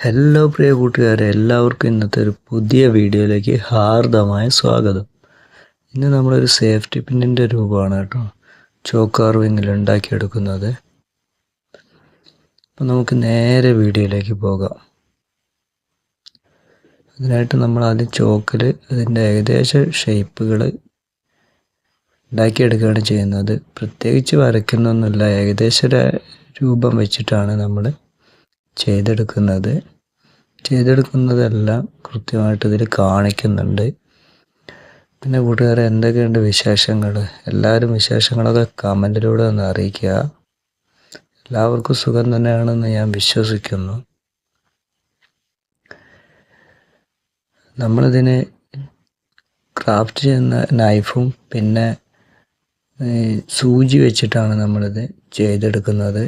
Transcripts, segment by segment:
Hello പ്രിയ കൂട്ടുകാരെ എല്ലാവർക്കും ഇന്നത്തെ ഒരു പുതിയ വീഡിയോയിലേക്ക് ഹാർദമായ സ്വാഗതം. ഇന്ന് നമ്മളൊരു സേഫ്റ്റി പിന്നിന്റെ രൂപമാണ് കേട്ടോ ചോക്ക് കാർവിങ്ങിൽ ഉണ്ടാക്കിയെടുക്കുന്നത്. അപ്പം നമുക്ക് നേരെ വീഡിയോയിലേക്ക് പോകാം. അതിനായിട്ട് നമ്മൾ ആദ്യം ചോക്കിൽ അതിന്റെ ഏകദേശ ഷേപ്പുകൾ ഉണ്ടാക്കിയെടുക്കുകയാണ് ചെയ്യുന്നത്. പ്രത്യേകിച്ച് വരയ്ക്കുന്നൊന്നുമില്ല ഏകദേശ രൂപം വെച്ചിട്ടാണ് നമ്മൾ ചെയ്തെടുക്കുന്നത്. ചെയ്തെടുക്കുന്നതെല്ലാം കൃത്യമായിട്ട് ഇതിൽ കാണിക്കുന്നുണ്ട്. പിന്നെ കൂട്ടുകാരെ എന്തൊക്കെയുണ്ട് വിശേഷങ്ങൾ? എല്ലാവരും വിശേഷങ്ങളൊക്കെ കമന്റിലൂടെ ഒന്ന് അറിയിക്കുക. എല്ലാവർക്കും സുഖം തന്നെയാണെന്ന് ഞാൻ വിശ്വസിക്കുന്നു. നമ്മളിതിന് ക്രാഫ്റ്റ് ചെയ്യുന്ന നൈഫും പിന്നെ സൂചി വെച്ചിട്ടാണ് നമ്മളിത് ചെയ്തെടുക്കുന്നത്.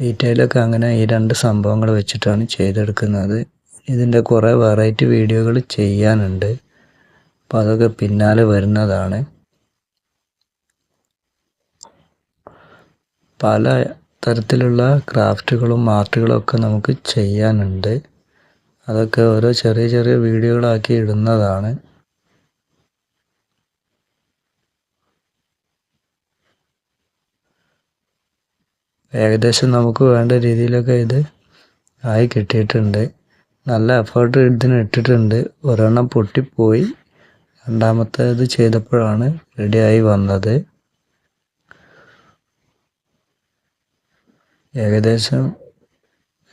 ഡീറ്റെയിലൊക്കെ അങ്ങനെ ഈ രണ്ട് സംഭവങ്ങൾ വെച്ചിട്ടാണ് ചെയ്തെടുക്കുന്നത്. ഇതിന്റെ കുറേ വെറൈറ്റി വീഡിയോകൾ ചെയ്യാനുണ്ട്. അപ്പോൾ അതൊക്കെ പിന്നാലെ വരുന്നതാണ്. പല തരത്തിലുള്ള ക്രാഫ്റ്റുകളും ആർട്ടുകളും ഒക്കെ നമുക്ക് ചെയ്യാനുണ്ട്. അതൊക്കെ ഓരോ ചെറിയ ചെറിയ വീഡിയോകളാക്കി ഇടുന്നതാണ്. ഏകദേശം നമുക്ക് വേണ്ട രീതിയിലൊക്കെ ഇത് ആയി കിട്ടിയിട്ടുണ്ട്. നല്ല എഫേർട്ട് ഇതിന് ഇട്ടിട്ടുണ്ട്. ഒരെണ്ണം പൊട്ടിപ്പോയി. രണ്ടാമത്തേത് ചെയ്തപ്പോഴാണ് റെഡിയായി വന്നത്. ഏകദേശം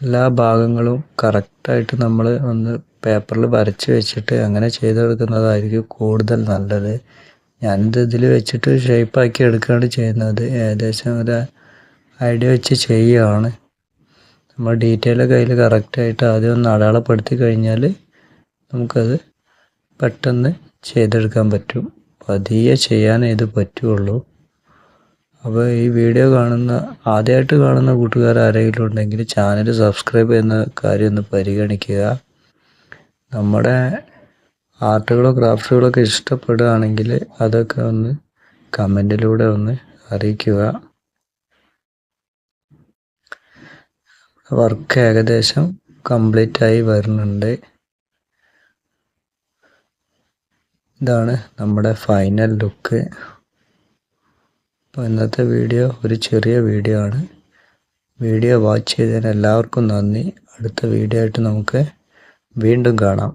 എല്ലാ ഭാഗങ്ങളും കറക്റ്റായിട്ട് നമ്മൾ ഒന്ന് പേപ്പറിൽ വരച്ച് വെച്ചിട്ട് അങ്ങനെ ചെയ്തെടുക്കുന്നതായിരിക്കും കൂടുതൽ നല്ലത്. ഞാനിത് ഇതിൽ വെച്ചിട്ട് ഷേപ്പാക്കി എടുക്കുകയാണ് ചെയ്യുന്നത്. ഏകദേശം ഒരു ഐഡിയ വെച്ച് ചെയ്യുകയാണ് നമ്മൾ ഡീറ്റെയിൽ കയ്യിൽ കറക്റ്റായിട്ട് ആദ്യം ഒന്ന് അടയാളപ്പെടുത്തി കഴിഞ്ഞാൽ നമുക്കത് പെട്ടെന്ന് ചെയ്തെടുക്കാൻ പറ്റും. പതിയെ ചെയ്യാനേ ഇത് പറ്റുള്ളൂ. അപ്പോൾ ഈ വീഡിയോ കാണുന്ന ആദ്യമായിട്ട് കാണുന്ന കൂട്ടുകാർ ആരെങ്കിലും ഉണ്ടെങ്കിൽ ചാനൽ സബ്സ്ക്രൈബ് ചെയ്യുന്ന കാര്യം ഒന്ന് പരിഗണിക്കുക. നമ്മുടെ ആർട്ടുകളോ ക്രാഫ്റ്റുകളൊക്കെ ഇഷ്ടപ്പെടുകയാണെങ്കിൽ അതൊക്കെ ഒന്ന് കമന്റിലൂടെ ഒന്ന് അറിയിക്കുക. വർക്ക് ഏകദേശം കംപ്ലീറ്റ് ആയി വരുന്നുണ്ട്. ഇതാണ് നമ്മുടെ ഫൈനൽ ലുക്ക്. അപ്പോൾ ഇന്നത്തെ വീഡിയോ ഒരു ചെറിയ വീഡിയോ ആണ്. വീഡിയോ വാച്ച് ചെയ്തതിന് എല്ലാവർക്കും നന്ദി. അടുത്ത വീഡിയോ ആയിട്ട് നമുക്ക് വീണ്ടും കാണാം.